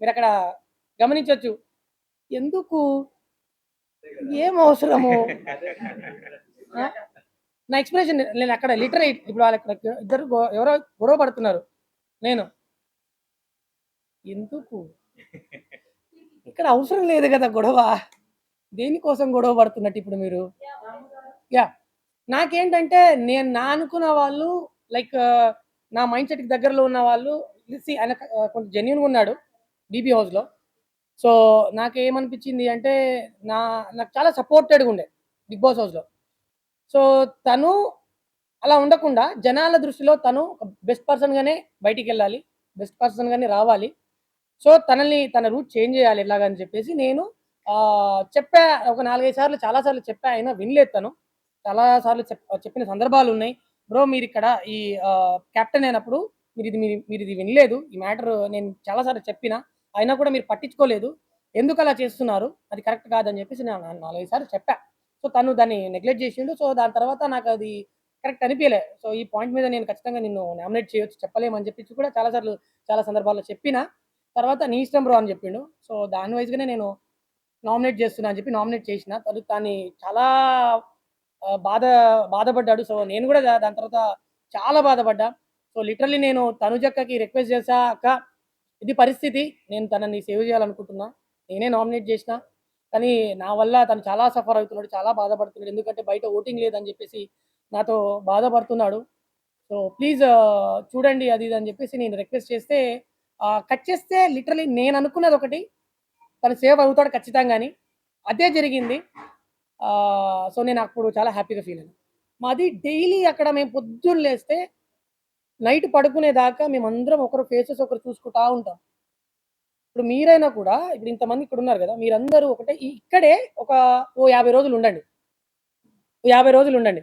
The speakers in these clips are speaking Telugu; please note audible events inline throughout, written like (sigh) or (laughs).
మీరు అక్కడ గమనించవచ్చు ఎందుకు? ఏం అవసరము? నా ఎక్స్ప్రెషన్ నేను అక్కడ లిటరేట్ ఇప్పుడు వాళ్ళు అక్కడ ఇద్దరు ఎవరో గొడవ పడుతున్నారు. నేను. ఎందుకు? ఇక్కడ అవసరం లేదు కదా గొడవ. దేనికోసం గొడవ పడుతున్నట్టు ఇప్పుడు మీరు? యా. నాకేంటంటే నేను నా అనుకున్న వాళ్ళు లైక్ నా మైండ్ సెట్కి దగ్గరలో ఉన్న వాళ్ళు ఆయన కొంచెం జెన్యున్గా ఉన్నాడు. బీబీ హౌస్లో. సో నాకు ఏమనిపించింది అంటే నా నాకు చాలా సపోర్టెడ్గా ఉండే బిగ్ బాస్ హౌస్లో. సో తను అలా ఉండకుండా జనాల దృష్టిలో తను బెస్ట్ పర్సన్గానే బయటికి వెళ్ళాలి బెస్ట్ పర్సన్గానే రావాలి. సో తనని తన రూట్ చేంజ్ చేయాలి ఎలాగని చెప్పేసి నేను చెప్పా ఒక నాలుగైదు సార్లు చాలా సార్లు చెప్పా అయినా వినలేదు తను. చాలా సార్లు చెప్ చెప్పిన సందర్భాలు ఉన్నాయి. బ్రో మీరు ఇక్కడ ఈ కెప్టెన్ అయినప్పుడు మీరు ఇది మీరు ఇది వినలేదు. ఈ మ్యాటర్ నేను చాలా సార్లు చెప్పిన అయినా కూడా మీరు పట్టించుకోలేదు. ఎందుకు అలా చేస్తున్నారు? అది కరెక్ట్ కాదని చెప్పేసి నేను నాలుగైదు సార్లు చెప్పా. సో తను దాన్ని నెగ్లెక్ట్ చేసిండు. సో దాని తర్వాత నాకు అది కరెక్ట్ అనిపించలే సో ఈ పాయింట్ మీద నేను ఖచ్చితంగా నిన్ను నామినేట్ చేయొచ్చు చెప్పలేమని చెప్పి కూడా చాలా సార్లు చాలా సందర్భాల్లో చెప్పిన. తర్వాత నీ ఇష్టం బ్రో అని చెప్పిండు. సో దాని వైజ్గానే నేను నామినేట్ చేస్తున్నా అని చెప్పి నామినేట్ చేసిన. తను దాన్ని చాలా బాధ బాధపడ్డాడు. సో నేను కూడా దాని తర్వాత చాలా బాధపడ్డా. సో లిటరలీ నేను తనుజక్కకి రిక్వెస్ట్ చేసా అక్క. ఇది పరిస్థితి. నేను తనని సేవ్ చేయాలనుకుంటున్నా. నేనే నామినేట్ చేసిన. కానీ నా వల్ల తను చాలా సఫర్ అవుతున్నాడు చాలా బాధపడుతున్నాడు. ఎందుకంటే బయట ఓటింగ్ లేదని చెప్పేసి నాతో బాధపడుతున్నాడు. సో ప్లీజ్ చూడండి అది ఇది అని చెప్పేసి నేను రిక్వెస్ట్ చేస్తే కట్ చేస్తే లిటరలీ నేను అనుకున్నది ఒకటి. తను సేవ్ అవుతాడు ఖచ్చితంగా అని అదే జరిగింది. సో నేను అప్పుడు చాలా హ్యాపీగా ఫీల్ అయ్యాను. మాది డైలీ అక్కడ మేము పొద్దున్న లేస్తే నైట్ పడుకునేదాకా మేమందరం ఒకరు ఫేసెస్ ఒకరు చూసుకుంటా ఉంటాం. ఇప్పుడు మీరైనా కూడా ఇప్పుడు ఇంతమంది ఇక్కడ ఉన్నారు కదా మీరందరూ ఒకటే ఇక్కడే ఒక ఓ యాభై రోజులు ఉండండి. ఓ యాభై రోజులు ఉండండి.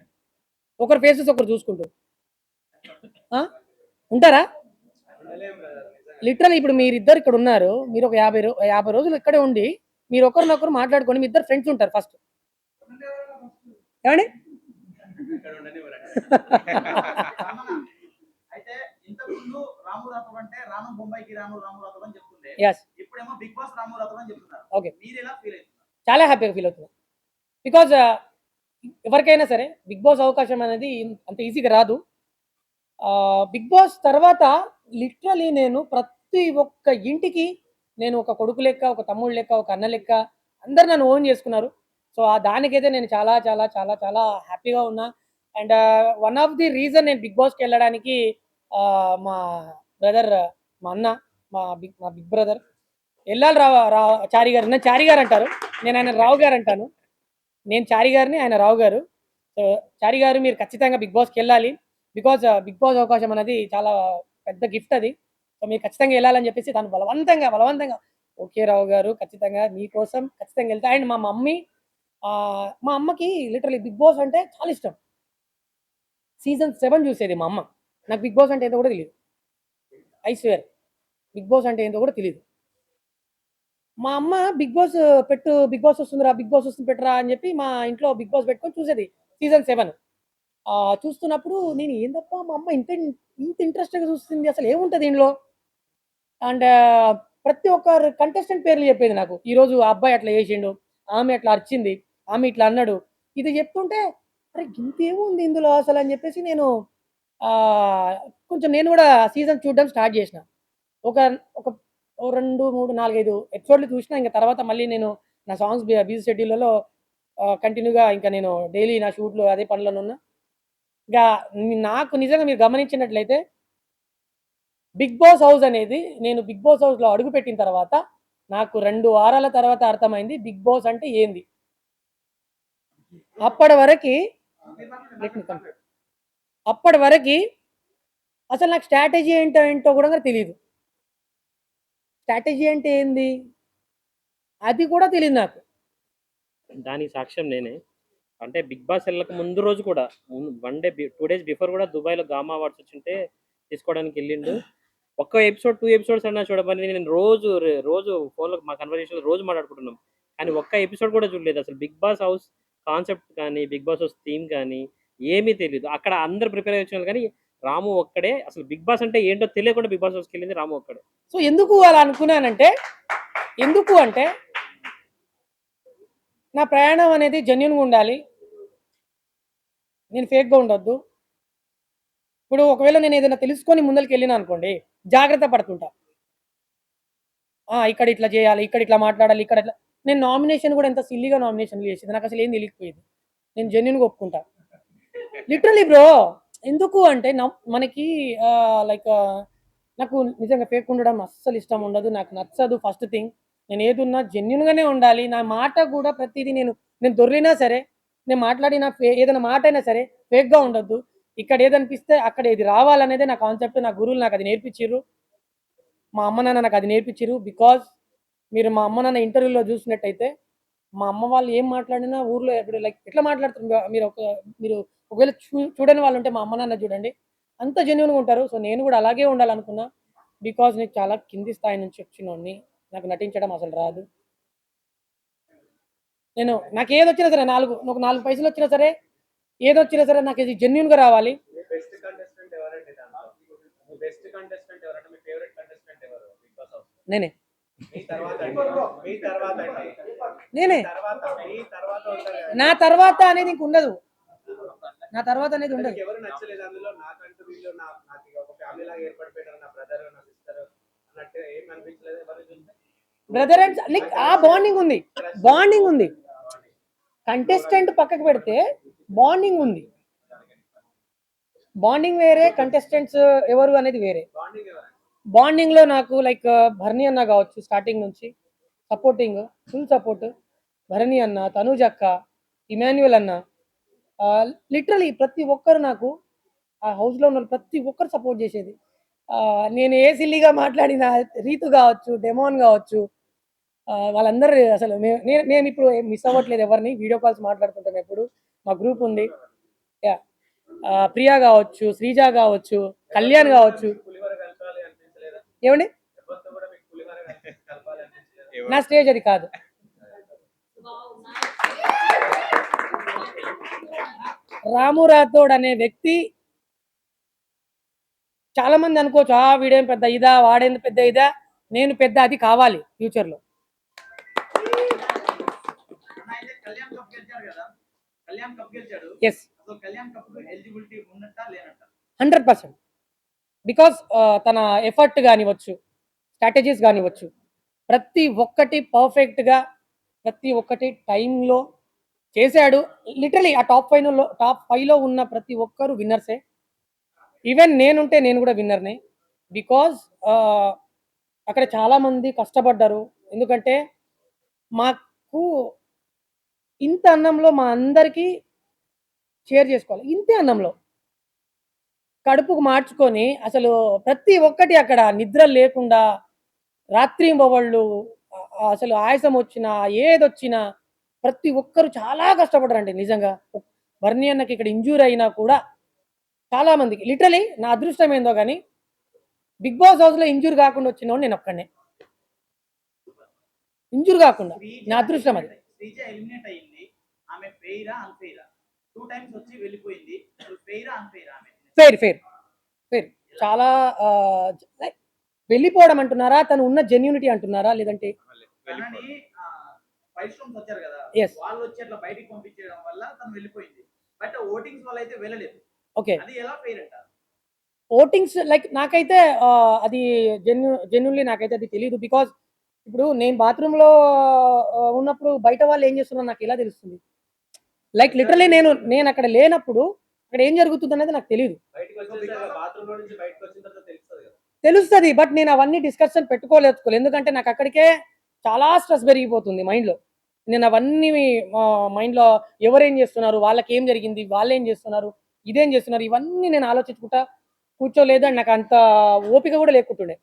ఒకరు ఫేసెస్ ఒకరు చూసుకుంటూ. ఆ? ఉంటారా? లిటరల్ ఇప్పుడు మీరిద్దరు ఇక్కడ ఉన్నారు మీరు ఒక యాభై యాభై రోజులు ఇక్కడే ఉండి మీరు ఒకరినొకరు మాట్లాడుకొని మీ ఇద్దరు ఫ్రెండ్స్ ఉంటారు ఫస్ట్ ఏమండి? (laughs) అయితే ఇంతకు ముందు రాము రాథోడ్ అంటే రాను బొంబాయికి రాను రాము రాథోడ్ అని చెప్తుండే. Yes. ఇప్పుడేమో బిగ్ బాస్ రాము రాథోడ్ అని చెప్తున్నారు. Okay. మీరు ఎలా ఫీల్ అవుతున్నారు? చాలా హ్యాపీగా ఫీల్ అవుతుంది బికాజ్ ఎవరికైనా సరే బిగ్ బాస్ అవకాశం అనేది అంత ఈజీగా రాదు. బిగ్ బాస్ తర్వాత లిటరలీ నేను ప్రతి ఒక్క ఇంటికి నేను ఒక కొడుకు లెక్క ఒక తమ్ముడు లెక్క ఒక అన్న లెక్క అందరు నన్ను ఓన్ చేసుకున్నారు. సో ఆ దానికైతే నేను చాలా చాలా చాలా చాలా హ్యాపీగా ఉన్నా. And one of the reason నేను బిగ్ బాస్కి వెళ్ళడానికి మా బ్రదర్ మా అన్న మా బిగ్ మా బిగ్ బ్రదర్ ఎల్లాలి రావు రావు చారి గారు. నన్ను చారి గారు అంటారు. నేను ఆయన రావు గారు అంటాను. నేను చారి గారిని ఆయన రావు గారు. సో చారి గారు మీరు ఖచ్చితంగా బిగ్ బాస్కి వెళ్ళాలి. బికాజ్ బిగ్ బాస్ అవకాశం అనేది చాలా పెద్ద గిఫ్ట్ అది. సో మీరు ఖచ్చితంగా వెళ్ళాలని చెప్పేసి తను బలవంతంగా బలవంతంగా ఓకే రావు గారు ఖచ్చితంగా మీకోసం ఖచ్చితంగా వెళ్తా. అండ్ మా మమ్మీ మా అమ్మకి లిటరలీ బిగ్ బాస్ అంటే చాలా ఇష్టం. సీజన్ సెవెన్ చూసేది మా అమ్మ. నాకు బిగ్ బాస్ అంటే ఏందో కూడా తెలియదు ఐ స్వేర్ బిగ్ బాస్ అంటే ఏందో కూడా తెలియదు మా అమ్మ బిగ్ బాస్ పెట్టు బిగ్ బాస్ వస్తుందిరా బిగ్ బాస్ వస్తుంది పెట్టరా అని చెప్పి మా ఇంట్లో బిగ్ బాస్ పెట్టుకొని చూసేది సీజన్ సెవెన్. చూస్తున్నప్పుడు నేను ఏందప్ప మా అమ్మ ఇంత ఇంత ఇంట్రెస్ట్గా చూస్తుంది అసలు ఏముంటుంది దీనిలో అండ్ ప్రతి ఒక్కరు కంటెస్టెంట్ పేర్లు చెప్పేది నాకు. ఈరోజు ఆ అబ్బాయి అట్లా చేసిండు ఆమె అట్లా అరిచింది ఆమె ఇట్లా అన్నాడు. ఇది చెప్తుంటే అరే ఇంత ఏముంది ఇందులో అసలు అని చెప్పేసి నేను కొంచెం నేను కూడా సీజన్ చూడడం స్టార్ట్ చేసిన. ఒక ఒక రెండు మూడు నాలుగైదు ఎపిసోడ్లు చూసినా ఇంకా తర్వాత మళ్ళీ నేను నా సాంగ్స్ బిజీ షెడ్యూల్లో కంటిన్యూగా ఇంకా నేను డైలీ నా షూట్లో అదే పనులను ఉన్నా. ఇంకా నాకు నిజంగా మీరు గమనించినట్లయితే బిగ్ బాస్ హౌస్ అనేది నేను బిగ్ బాస్ హౌస్లో అడుగుపెట్టిన తర్వాత నాకు రెండు వారాల తర్వాత అర్థమైంది బిగ్ బాస్ అంటే ఏంది. అప్పటి వరకు కంప్లీట్. అప్పటి వరకు అసలు నాకు స్ట్రాటజీ ఏంటో ఏంటో కూడా తెలియదు స్ట్రాటజీ అంటే ఏంది? అది కూడా తెలియదు నాకు. దానికి సాక్ష్యం నేనే. అంటే బిగ్ బాస్ వెళ్ళక ముందు రోజు కూడా one day two days before కూడా దుబాయ్లో గామా అవార్డ్స్ వచ్చింటే తీసుకోవడానికి వెళ్ళిండు. ఒక్క ఎపిసోడ్ టూ ఎపిసోడ్స్ అన్నా చూడమని నేను రోజు రోజు ఫోన్లో మా కన్వర్జేషన్ రోజు మాట్లాడుకుంటున్నాం. కానీ ఒక్క ఎపిసోడ్ కూడా చూడలేదు. అసలు బిగ్ బాస్ హౌస్ కాన్సెప్ట్ కానీ బిగ్ బాస్ హౌస్ థీమ్ కానీ ఏమీ తెలియదు అక్కడ అందరు ప్రిపేర్ అయ్యి వచ్చిన వాళ్ళు కానీ రాము ఒక్కడే. అసలు బిగ్ బాస్ అంటే ఏంటో తెలియకుండా బిగ్ బాస్ హౌస్కి వెళ్ళింది రాము ఒక్కడే. సో ఎందుకు అలా అనుకున్నానంటే ఎందుకు అంటే నా ప్రయాణం అనేది జెన్యున్గా ఉండాలి. నేను ఫేక్గా ఉండొద్దు. ఇప్పుడు ఒకవేళ నేను ఏదైనా తెలుసుకొని ముందరికి వెళ్ళినా అనుకోండి జాగ్రత్త పడుతుంటా. ఆ, ఇక్కడ ఇట్లా చేయాలి ఇక్కడ ఇట్లా మాట్లాడాలి ఇక్కడ ఇట్లా. నేను నామినేషన్ కూడా ఎంత సిల్లీగా నామినేషన్ చేసేది నాకు అసలు ఏం తెలియకపోయేది. నేను జెన్యున్గా ఒప్పుకుంటా. లిటరలీ బ్రో ఎందుకు అంటే మనకి లైక్ నాకు నిజంగా ఫేక్ ఉండడం అస్సలు ఇష్టం ఉండదు నాకు నచ్చదు ఫస్ట్ థింగ్ నేను ఏదున్నా జెన్యున్గానే ఉండాలి. నా మాట కూడా ప్రతిదీ నేను నేను దొర్లినా సరే నేను మాట్లాడిన ఫే- ఏదైనా మాట అయినా సరే ఫేక్గా ఉండొద్దు. ఇక్కడ ఏదనిపిస్తే అక్కడ ఏది రావాలనేదే నా కాన్సెప్ట్ నా గురువులు నాకు అది నేర్పించారు మా అమ్మ నాన్న నాకు అది నేర్పించారు బికాజ్ మీరు మా అమ్మ నాన్న ఇంటర్వ్యూలో చూసినట్టయితే మా అమ్మ వాళ్ళు ఏం మాట్లాడినా ఊర్లో ఇప్పుడు లైక్ ఎట్లా మాట్లాడుతున్నారు? మీరు ఒక మీరు ఒకవేళ చూ చూడని వాళ్ళు ఉంటే మా అమ్మ నాన్న చూడండి. అంత జెన్యున్గా ఉంటారు. సో నేను కూడా అలాగే ఉండాలనుకున్నా. బికాజ్ నేను చాలా కింది స్థాయి నుంచి వచ్చినోడిని నాకు నటించడం అసలు రాదు. నేను నాకు ఏది వచ్చినా సరే నాలుగు ఒక నాలుగు పైసలు వచ్చినా సరే ఏది వచ్చినా సరే నాకు ఇది జెన్యున్గా రావాలి. నేనే. నేనే. నా తర్వాత అనేది ఇంక ఉండదు. నా తర్వాత అనేది ఉండదు. మీకు ఎవరు నచ్చలేదు అందులో నాకంటూ వీళ్ళు నా నాకు ఇక ఒక ఫ్యామిలీ లాగా ఏర్పడిపోయినారు నా బ్రదర్ నా సిస్టర్ అన్నట్టు ఏం అనిపించలేదు ఎవరు చూస్తే. బ్రదర్ అండ్ లైక్ ఆ బాండింగ్ ఉంది. బాండింగ్ ఉంది. కంటెస్టెంట్ పక్కకు పెడితే బాండింగ్ ఉంది. బాండింగ్ వేరే కంటెస్టెంట్స్ ఎవరు అనేది వేరే. బాండింగ్లో నాకు లైక్ భరణి అన్న కావచ్చు స్టార్టింగ్ నుంచి. సపోర్టింగ్ ఫుల్ సపోర్ట్ భరణి అన్న తనూజ్ అక్క ఇమాన్యువల్ అన్న లిటరలీ ప్రతి ఒక్కరు నాకు ఆ house లో ఉన్న ప్రతి ఒక్కరు సపోర్ట్ చేసేది. ఆ, నేను ఏ సిల్లీగా మాట్లాడిన రీతు కావచ్చు డెమోన్ కావచ్చు వాళ్ళందరూ అసలు నేను మేము ఇప్పుడు మిస్ అవ్వట్లేదు ఎవరిని వీడియో కాల్స్ మాట్లాడుకుంటాం ఎప్పుడు. మా గ్రూప్ ఉంది. యా ప్రియా కావచ్చు శ్రీజ కావచ్చు కళ్యాణ్ కావచ్చు. ఏమండి? నా స్టేజ్ అది కాదు. రాము రాథోడ్ అనే వ్యక్తి చాలా మంది అనుకోవచ్చు ఆ వీడేం పెద్ద ఇదా వాడేం పెద్ద ఇదా నేను పెద్ద అది కావాలి ఫ్యూచర్లో ఎస్ హండ్రెడ్ పర్సెంట్ బికాస్ తన ఎఫర్ట్ కానివచ్చు స్ట్రాటజీస్ కానివచ్చు ప్రతి ఒక్కటి పర్ఫెక్ట్గా ప్రతి ఒక్కటి టైంలో చేశాడు. లిటరలీ ఆ టాప్ ఫైవ్లో టాప్ ఫైవ్లో ఉన్న ప్రతి ఒక్కరు విన్నర్సే ఈవెన్ నేనుంటే నేను కూడా విన్నర్నే బికాజ్ అక్కడ చాలామంది కష్టపడ్డారు. ఎందుకంటే మాకు ఇంత అన్నంలో మా అందరికీ షేర్ చేసుకోవాలి. ఇంతే అన్నంలో. కడుపుకు మార్చుకొని అసలు ప్రతి ఒక్కటి అక్కడ నిద్ర లేకుండా రాత్రి బొవళ్ళు అసలు ఆయాసం వచ్చినా ఏదొచ్చినా ప్రతి ఒక్కరు చాలా కష్టపడ్డారండి నిజంగా. వర్ణి అన్నకి ఇక్కడ ఇంజూర్ అయినా కూడా చాలా మందికి లిటరలీ నా అదృష్టం ఏందో కానీ బిగ్ బాస్ హౌస్లో ఇంజూర్ కాకుండా వచ్చిన నేను ఒక్కడనే. ఇంజూర్ కాకుండా నా అదృష్టం అది. ఫెయిరా ఫెయిరా ఫేర్ చాలా వెళ్ళిపోవడం అంటున్నారా? తను ఉన్న జెన్యూనిటీ అంటున్నారా? లేదంటే తనని ఫైవ్ స్టోన్స్ వచ్చారు కదా Yes. వాళ్ళు వచ్చి అట్లా బయటికి పంపించడం వల్ల తను వెళ్ళిపోయింది. బట్ ఓటింగ్స్ వల్ల అయితే వెళ్ళలేదు. ఓకే అది ఎలా ఫెయిర్ అంట? ఓటింగ్స్ లైక్ నాకైతే అది జెన్యు జెన్యున్లీ నాకైతే అది తెలియదు బికాజ్ ఇప్పుడు నేను బాత్రూంలో ఉన్నప్పుడు బయట వాళ్ళు ఏం చేస్తున్నారో నాకు ఎలా తెలుస్తుంది? లైక్ లిటరలీ నేను నేను అక్కడ లేనప్పుడు అక్కడ ఏం జరుగుతుంది అనేది నాకు తెలియదు బయటకు వచ్చేసాక బాత్రూమ్లో నుంచి బయటకు వచ్చిన తర్వాత తెలుస్తుంది కదా. తెలుస్తుంది బట్ నేను అవన్నీ డిస్కషన్ పెట్టుకోలేదు ఎందుకంటే నాకు అక్కడికే చాలా స్ట్రెస్ పెరిగిపోతుంది మైండ్లో నేను అవన్నీ మైండ్లో ఎవరేం చేస్తున్నారు? వాళ్ళకి ఏం జరిగింది? వాళ్ళు ఏం చేస్తున్నారు? ఇదేం చేస్తున్నారు? ఇవన్నీ నేను ఆలోచించుకుంటా కూర్చోలేదు అండ్ నాకు అంత ఓపిక కూడా లేకుంటుండే.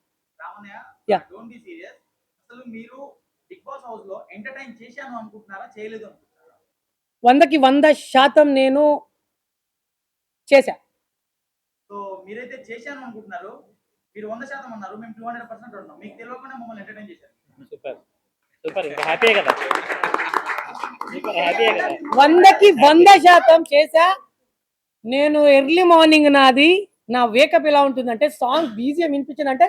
అసలు మీరు బిగ్ బాస్ హౌస్లో ఎంటర్టైన్ చేశాను అనుకుంటున్నారా? చేయలేదు వందకి వంద శాతం నేను చేశా. సో మీరైతే చేశాను అనుకుంటున్నారు మీరు వంద శాతం అన్నారు మేము టూ హండ్రెడ్ పర్సెంట్ ఉన్నాం. మీకు తెలియకుండా మమ్మల్ని ఎంటర్టైన్ చేశారు. సూపర్. సూపర్ ఇంకా హ్యాపీయే కదా? సూపర్ హ్యాపీయే కదా? వందకి వంద శాతం చేశా. నేను ఎర్లీ మార్నింగ్ నాది నా వేకప్ ఎలా ఉంటుందంటే సాంగ్ బీజియం వినిపించిందంటే